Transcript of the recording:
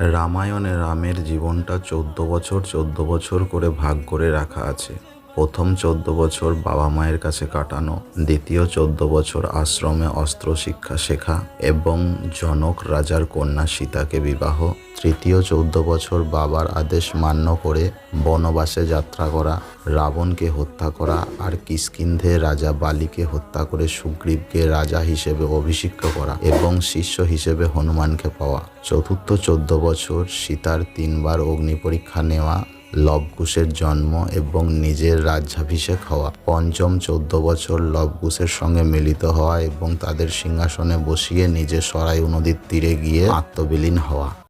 রামায়ণে রামের জীবনটা চোদ্দ বছর চোদ্দ বছর করে ভাগ করে রাখা আছে। প্রথম চোদ্দ বছর বাবা মায়ের কাছে কাটানো, দ্বিতীয় চোদ্দ বছর আশ্রমে অস্ত্র শিক্ষা শেখা এবং জনক রাজার কন্যা সীতাকে বিবাহ, তৃতীয় চৌদ্দ বছর বাবার আদেশ মান্য করে বনবাসে যাত্রা করা, রাবণকে হত্যা করা আর কিষ্কিন্ধে রাজা বালিকে হত্যা করে সুগ্রীবকে রাজা হিসেবে অভিষিক্ত করা এবং শিষ্য হিসেবে হনুমানকে পাওয়া। চতুর্থ চোদ্দ বছর সীতার তিনবার অগ্নি পরীক্ষা নেওয়া লবকুশের জন্ম এবং নিজের রাজ্যাভিষেক হওয়া। পঞ্চম চোদ্দ বছর লবকুশের সঙ্গে মিলিত হওয়া এবং তাদের সিংহাসনে বসিয়ে নিজের সরাই নদীর তীরে গিয়ে আত্মবিলীন হওয়া।